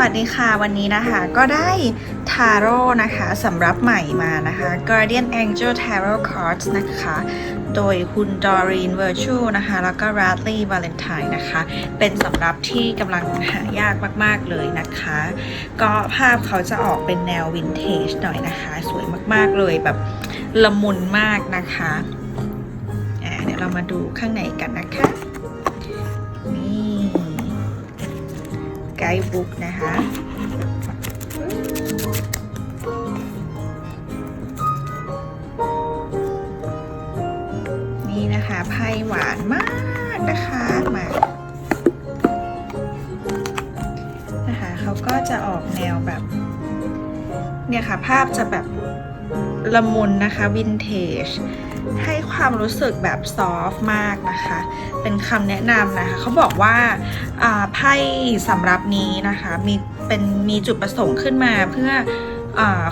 วัสดีค่ะวันนี้นะคะก็ได้ทาโร่นะคะสำหรับใหม่มานะคะ Guardian Angel Tarot Cards นะคะ โดยคุณ Doreen Virtue นะคะ แล้วก็ Radley Valentine นะคะ เป็นสำหรับที่กำลังหายากมาก ๆ เลยนะคะ ก็ภาพเขาจะออกเป็นแนววินเทจหน่อยนะคะ สวยมาก ๆ เลยแบบละมุนมากนะคะอ่าเดี๋ยวเรามาดูข้างในกันนะคะ ด์บุ๊กนะคะ นี่นะคะไพ่หวานมากนะคะมานะคะเขาก็จะออกแนวแบบ เนี่ยค่ะ ภาพจะแบบละมุนนะคะวินเทจ ให้ความรู้สึกแบบซอฟต์มากนะคะ เป็นคำแนะนำนะคะเขาบอกว่าไพ่สำหรับนี้นะคะมีเป็นมีจุดประสงค์ขึ้นมาเพื่อ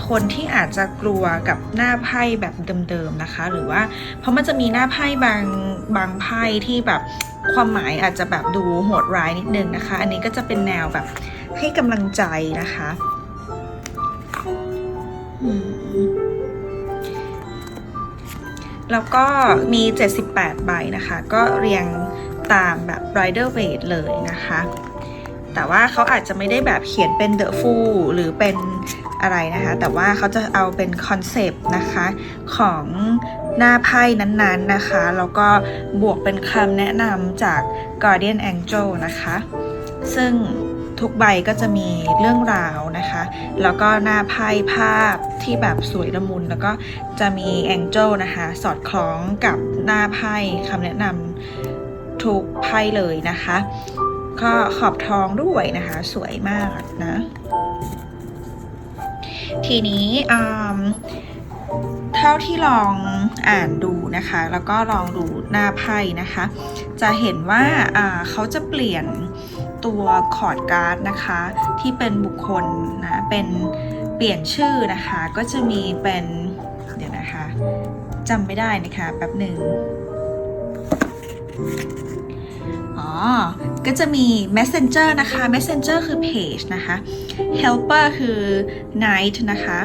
คนที่อาจจะกลัวกับหน้าไพ่แบบเดิมๆนะคะ หรือว่าเพราะมันจะมีหน้าไพ่บางบางไพ่ที่แบบความหมายอาจจะแบบดูโหดร้ายนิดนึงนะคะ อันนี้ก็จะเป็นแนวแบบให้กำลังใจนะคะ แล้วก็มี 78 ใบนะคะ ก็เรียงตามแบบ rider weight เลยนะคะ แต่ว่าเขาอาจจะไม่ได้แบบเขียนเป็น the full หรือเป็นอะไรนะคะ แต่ว่าเขาจะเอาเป็นคอนเซปต์นะคะของหน้าไพ่นั้นๆนะคะ แล้วก็บวกเป็นคำแนะนำจาก Guardian Angel นะคะ ซึ่ง ทุกใบก็จะมีเรื่องราวนะคะ แล้วก็หน้าไพ่ภาพที่แบบสวยละมุน แล้วก็จะมีแองเจิลนะคะ สอดคล้องกับหน้าไพ่คำแนะนำทุกไพ่เลยนะคะ ก็ขอบทองด้วยนะคะ สวยมากนะ ทีนี้อืมเท่าที่ลองอ่านดูนะคะ แล้วก็ลองดูหน้าไพ่นะคะ จะเห็นว่าอ่าเขาจะเปลี่ยน ตัวคอร์ดการ์ดนะคะ ที่เป็นบุคคลนะเป็นเปลี่ยนชื่อนะคะ ก็จะมีเป็นเดี๋ยวนะคะจำไม่ได้นะคะแป๊บหนึ่งอ๋อ ก็จะมี messenger นะคะ messenger คือ page นะคะ helper คือ knight นะคะ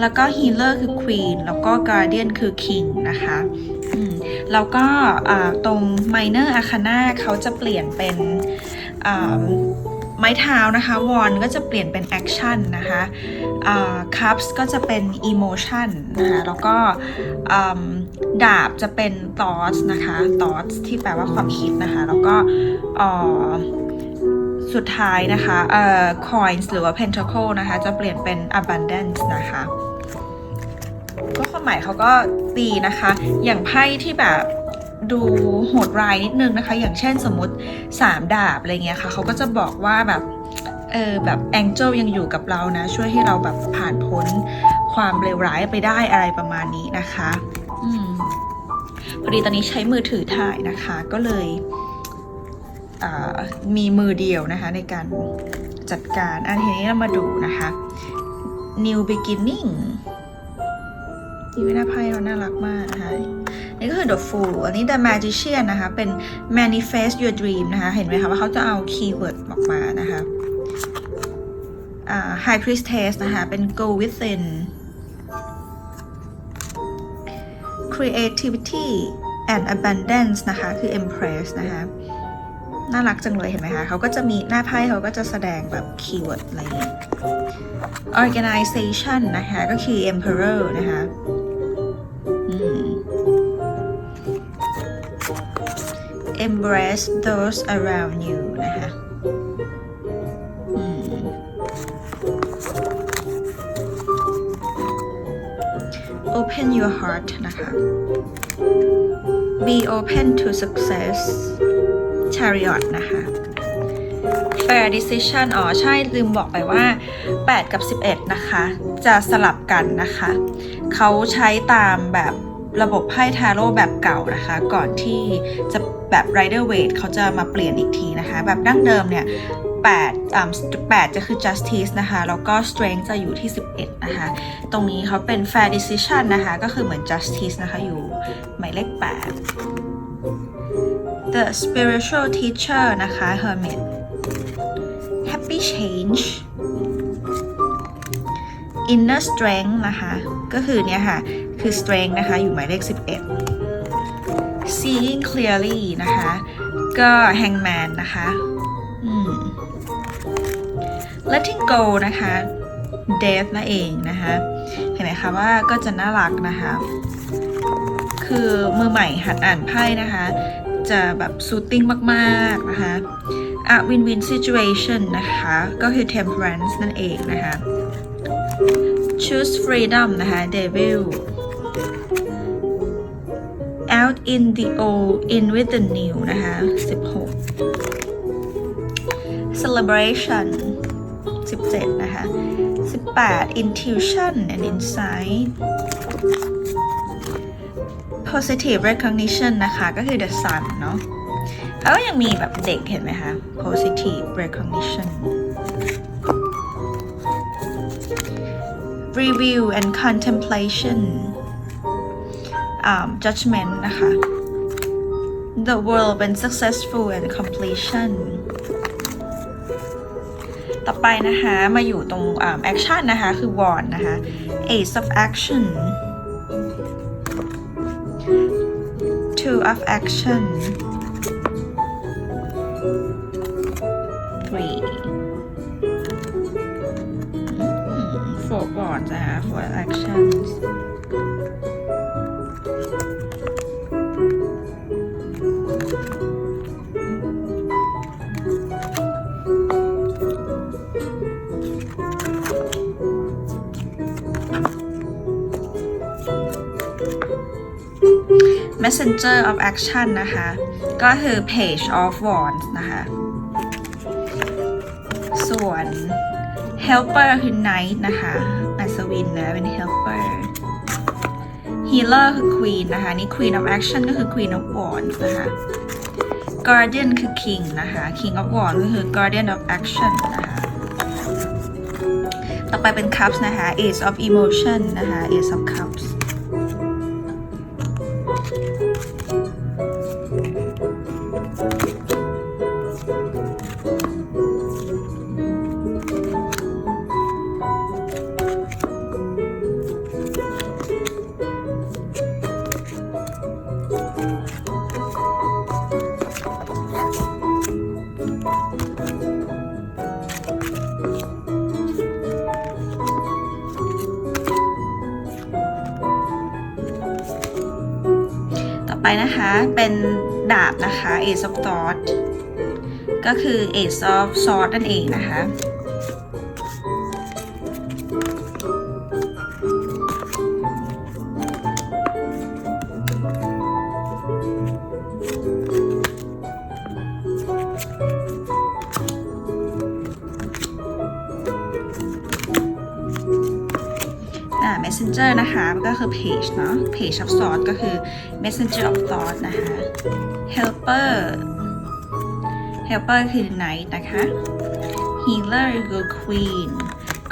แล้วก็ healer คือ queen แล้วก็ guardian คือ king นะคะแล้วก็ตรง minor arcana เขาจะเปลี่ยนเป็น ไม้เท้านะคะ wand ก็จะเปลี่ยนเป็น action นะคะอ่า cups ก็จะเป็น emotion นะคะแล้วก็ดาบจะเป็น thoughts นะคะ thoughts ที่แปลว่าความคิดนะคะ แล้วก็สุดท้ายนะคะเอ่อ coins หรือว่า pentacle นะคะ จะเปลี่ยนเป็น abundance นะคะก็ความหมายเขาก็ตีนะคะ อย่างไพ่ที่แบบ ดูโหดร้ายนิดนึงนะคะ อย่างเช่นสมมติ3ดาบอะไรเงี้ยค่ะเขาก็จะบอกว่าแบบเออแบบ angel ยังอยู่กับเรานะ ช่วยให้เราแบบผ่านพ้นความเลวร้ายไปได้อะไรประมาณนี้นะคะอืมพอดีตอนนี้ใช้มือถือถ่ายนะคะ ก็เลยมีมือเดียวนะคะในการจัดการอันทีนี้เรามาดูนะคะ new beginning นี่หน้าไพ่เขาน่ารักมากนะคะ นี่ก็คือ the fool อันนี้ the magician นะคะ เป็น manifest your dream นะคะ เห็นไหมคะว่าเขาจะเอาคีย์เวิร์ดออกมานะคะ high priestess นะคะ เป็น go within creativity and abundance นะคะ คือ empress นะคะน่ารักจังเลยเห็นไหมคะเขาก็จะมีหน้าไพ่เขาก็จะแสดงแบบคีย์เวิร์ดอะไรอย่างงี้ organization นะคะ ก็คือ emperor นะคะ embrace those around you นะคะอ open your heart นะคะ be open to success chariot นะคะ fair decision อ๋อ ใช่ ลืมบอกไปว่า 8 กับ 11 นะคะ จะสลับกันนะคะ เขาใช้ตามแบบ ระบบไพ่ทาโร่แบบเก่านะคะ ก่อนที่จะแบบ rider weight เขาจะมาเปลี่ยนอีกทีนะคะ แบบดั้งเดิมเนี่ย8อ่า8จะคือ justice นะคะ แล้วก็ strength จะอยู่ที่ 11 นะคะ ตรงนี้เขาเป็น fair decision นะคะ ก็คือเหมือน justice นะคะ อยู่หมายเลข 8 the spiritual teacher นะคะ hermit happy change inner strength นะคะ ก็คือเนี่ยค่ะ คือ strength นะคะ อยู่หมายเลข 11 seeing clearly นะคะ ก็ hangman นะคะ letting go นะคะ death นั่นเองนะคะ เห็นไหมคะว่าก็จะน่ารักนะคะ คือมือใหม่หัดอ่านไพ่นะคะ จะแบบ soothing มากๆนะคะ a win-win situation นะคะ ก็คือ temperance นั่นเองนะคะ choose freedom นะคะ devil out in the old in with the new นะคะ 16 celebration 17 นะคะ 18 intuition and insight positive recognition นะคะ ก็คือ the sun เนาะแล้วก็ยังมีแบบเด็กเห็นไหมคะ positive recognition review and contemplation um, judgment นะคะ the world when successful and completion ต่อไปนะคะ มาอยู่ตรงอ่า action นะคะ คือ wand นะคะ ace of action two of action three อืม four wands นะคะ four actions Messenger of action นะคะ ก็คือ page of wands นะคะ ส่วน helper คือ knight นะคะ อัศวินนะ เป็น helper healer คือ queen นะคะ นี่ queen of action ก็คือ queen of wands นะคะ guardian คือ king นะคะ king of wands ก็คือ guardian of action นะคะ ต่อไปเป็น cups นะคะ ace of emotion นะคะ ace of cups นะคะ เป็นดาบนะคะ Ace of Swords ก็คือ Ace of Swords นั่นเองนะคะ ก็คือ page เนาะ page of thought ก็คือ messenger of thought นะคะ helper helper คือ knight นะคะ healer คือ queen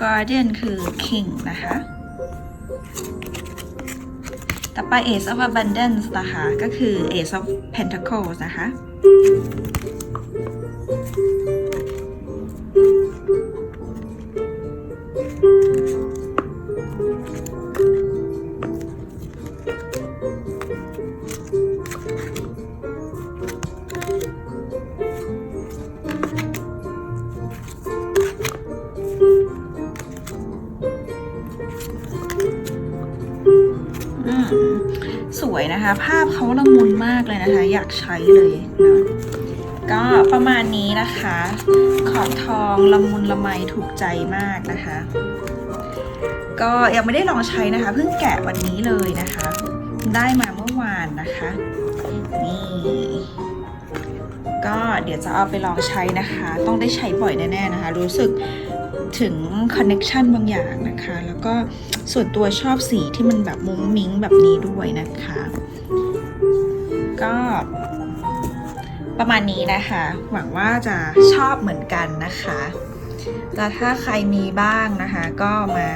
guardian คือ king นะคะ ต่อไป ace of abundance นะคะ ก็คือ ace of pentacles นะคะ วยนะคะ ภาพเขาละมุนมากเลยนะคะ อยากใช้เลยนะก็ประมาณนี้นะคะ ขอบทองละมุนละไมถูกใจมากนะคะ ก็ยังไม่ได้ลองใช้นะคะ เพิ่งแกะวันนี้เลยนะคะ ได้มาเมื่อวานนะคะนี่ก็เดี๋ยวจะเอาไปลองใช้นะคะ ต้องได้ใช้บ่อยแน่ๆนะคะ รู้สึก ถึงคอนเน็ชันบางอย่างนะคะ แล้วก็ส่วนตัวชอบสีที่มันแบบมุ้งมิ้งแบบนี้ด้วยนะคะ ก็ประมาณนี้นะคะ หวังว่าจะชอบเหมือนกันนะคะแล้วถ้าใครมีบ้างนะคะ ก็มา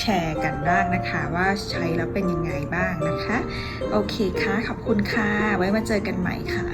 แชร์กันบ้างนะคะ ว่าใช้แล้วเป็นยังไงบ้างนะคะ โอเคค่ะ ขอบคุณค่ะ ไว้มาเจอกันใหม่ค่ะ